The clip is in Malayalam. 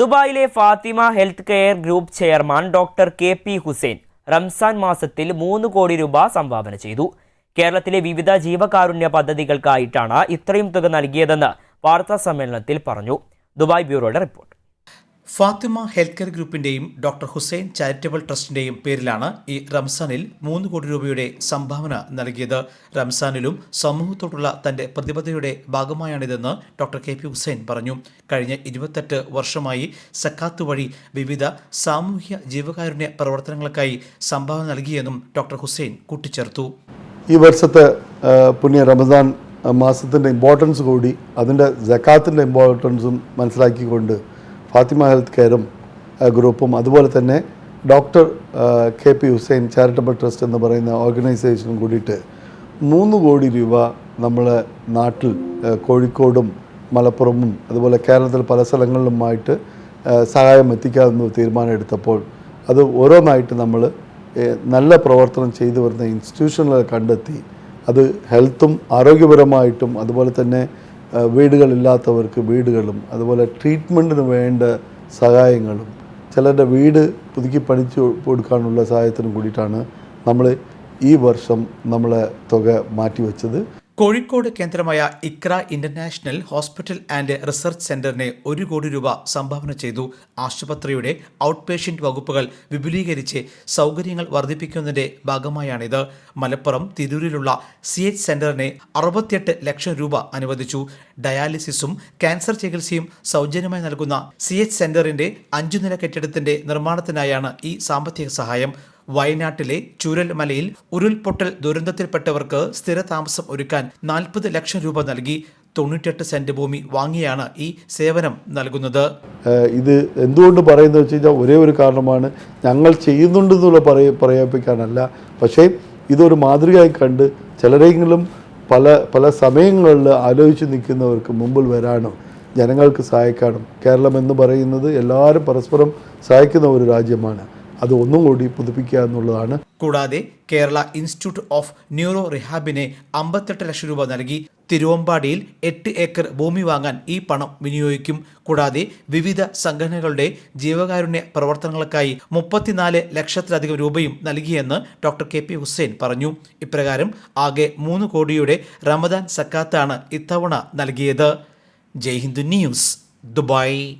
ദുബായിലെ Fathima health care group chairman doctor K P Hussain Ramzan മാസത്തിൽ മൂന്ന് കോടി രൂപ സംഭാവന ചെയ്തു. കേരളത്തിലെ വിവിധ ജീവകാരുണ്യ പദ്ധതികൾക്കായിട്ടാണ് ഇത്രയും തുക നൽകിയതെന്ന് വാർത്താ സമ്മേളനത്തിൽ പറഞ്ഞു. ദുബായ് ബ്യൂറോയുടെ റിപ്പോർട്ട്. ഫാത്തിമ ഹെൽത്ത് കെയർ ഗ്രൂപ്പിന്റെയും ഡോക്ടർ ഹുസൈൻ ചാരിറ്റബിൾ ട്രസ്റ്റിന്റെയും പേരിലാണ് ഈ റംസാനിൽ മൂന്ന് കോടി രൂപയുടെ സംഭാവന നൽകിയത്. റംസാനിലും സമൂഹത്തോടുള്ള തന്റെ പ്രതിബദ്ധതയുടെ ഭാഗമായാണിതെന്ന് ഡോക്ടർ കെ പി ഹുസൈൻ പറഞ്ഞു. കഴിഞ്ഞ ഇരുപത്തെട്ട് വർഷമായി സക്കാത്ത് വഴി വിവിധ സാമൂഹ്യ ജീവകാരുണ്യ പ്രവർത്തനങ്ങൾക്കായി സംഭാവന നൽകിയെന്നും ഡോക്ടർ ഹുസൈൻ കൂട്ടിച്ചേർത്തു. ഈ വർഷത്തെ പുണ്യ റമദാൻ മാസത്തിന്റെ ഇമ്പോർട്ടൻസ് കൂടി അതിന്റെ ജക്കാത്തിന്റെ ഇമ്പോർട്ടൻസും മനസ്സിലാക്കിക്കൊണ്ട് ഫാത്തിമ ഹെൽത്ത് കെയറും ഗ്രൂപ്പും അതുപോലെ തന്നെ doctor K P Hussain charitable trust എന്ന് പറയുന്ന ഓർഗനൈസേഷനും കൂടിയിട്ട് മൂന്ന് കോടി രൂപ നമ്മൾ നാട്ടിൽ കോഴിക്കോടും മലപ്പുറമും അതുപോലെ കേരളത്തിൽ പല സ്ഥലങ്ങളിലുമായിട്ട് സഹായം എത്തിക്കാമെന്ന് തീരുമാനമെടുത്തപ്പോൾ അത് ഓരോന്നായിട്ട് നമ്മൾ നല്ല പ്രവർത്തനം ചെയ്തു വരുന്ന ഇൻസ്റ്റിറ്റ്യൂഷനുകളെ കണ്ടെത്തി അത് ഹെൽത്തും ആരോഗ്യപരമായിട്ടും അതുപോലെ തന്നെ വീടുകളില്ലാത്തവർക്ക് വീടുകളും അതുപോലെ ട്രീറ്റ്മെന്റിന് വേണ്ട സഹായങ്ങളും ചിലരുടെ വീട് പുതുക്കി പണിച്ചു കൊടുക്കാനുള്ള സഹായത്തിനും കൂടിയിട്ടാണ് നമ്മൾ ഈ വർഷം നമ്മളെ തുക മാറ്റിവെച്ചത്. കോഴിക്കോട് കേന്ദ്രമായ Iqraa international hospital and research സെന്ററിനെ ഒരു കോടി രൂപ സംഭാവന ചെയ്തു. ആശുപത്രിയുടെ ഔട്ട് പേഷ്യന്റ് വകുപ്പുകൾ വിപുലീകരിച്ച് സൗകര്യങ്ങൾ വർദ്ധിപ്പിക്കുന്നതിന്റെ ഭാഗമായാണിത്. മലപ്പുറം തിരൂരിലുള്ള സി എച്ച് സെന്ററിന് അറുപത്തിയെട്ട് ലക്ഷം രൂപ അനുവദിച്ചു. ഡയാലിസിസും ക്യാൻസർ ചികിത്സയും സൗജന്യമായി നൽകുന്ന സി എച്ച് സെന്ററിന്റെ അഞ്ചു നില കെട്ടിടത്തിന്റെ നിർമ്മാണത്തിനായാണ് ഈ സാമ്പത്തിക സഹായം. വയനാട്ടിലെ ചൂരൽമലയിൽ ഉരുൾപൊട്ടൽ ദുരന്തത്തിൽപ്പെട്ടവർക്ക് സ്ഥിരതാമസം ഒരുക്കാൻ നാൽപ്പത് ലക്ഷം രൂപ നൽകി തൊണ്ണൂറ്റെട്ട് സെന്റ് ഭൂമി വാങ്ങിയാണ് ഈ സേവനം നൽകുന്നത്. ഇത് എന്തുകൊണ്ട് പറയുന്നത് വെച്ച് കഴിഞ്ഞാൽ ഒരേ ഒരു കാരണമാണ്. ഞങ്ങൾ ചെയ്യുന്നുണ്ടെന്നുള്ള പറയ പറയാപ്പിക്കാനല്ല. പക്ഷേ ഇതൊരു മാതൃകയായി കണ്ട് ചിലരെങ്കിലും പല പല സമയങ്ങളിൽ ആലോചിച്ച് നിൽക്കുന്നവർക്ക് മുമ്പിൽ വരാനും ജനങ്ങൾക്ക് സഹായിക്കാനും കേരളം എന്ന് പറയുന്നത് എല്ലാവരും പരസ്പരം സഹായിക്കുന്ന ഒരു രാജ്യമാണ്. അത് ഒന്നും കൂടി പുതുപ്പിക്കുക എന്നുള്ളതാണ്. കൂടാതെ കേരള ഇൻസ്റ്റിറ്റ്യൂട്ട് ഓഫ് ന്യൂറോ റിഹാബിനെ അമ്പത്തെട്ട് ലക്ഷം രൂപ നൽകി. തിരുവമ്പാടിയിൽ എട്ട് ഏക്കർ ഭൂമി വാങ്ങാൻ ഈ പണം വിനിയോഗിക്കും. കൂടാതെ വിവിധ സംഘടനകളുടെ ജീവകാരുണ്യ പ്രവർത്തനങ്ങൾക്കായി മുപ്പത്തിനാല് ലക്ഷത്തിലധികം രൂപയും നൽകിയെന്ന് ഡോക്ടർ കെ പി ഹുസൈൻ പറഞ്ഞു. ഇപ്രകാരം ആകെ മൂന്ന് കോടിയുടെ റമദാൻ സക്കാത്താണ് ഇത്തവണ നൽകിയത്. Jaihind news Dubai.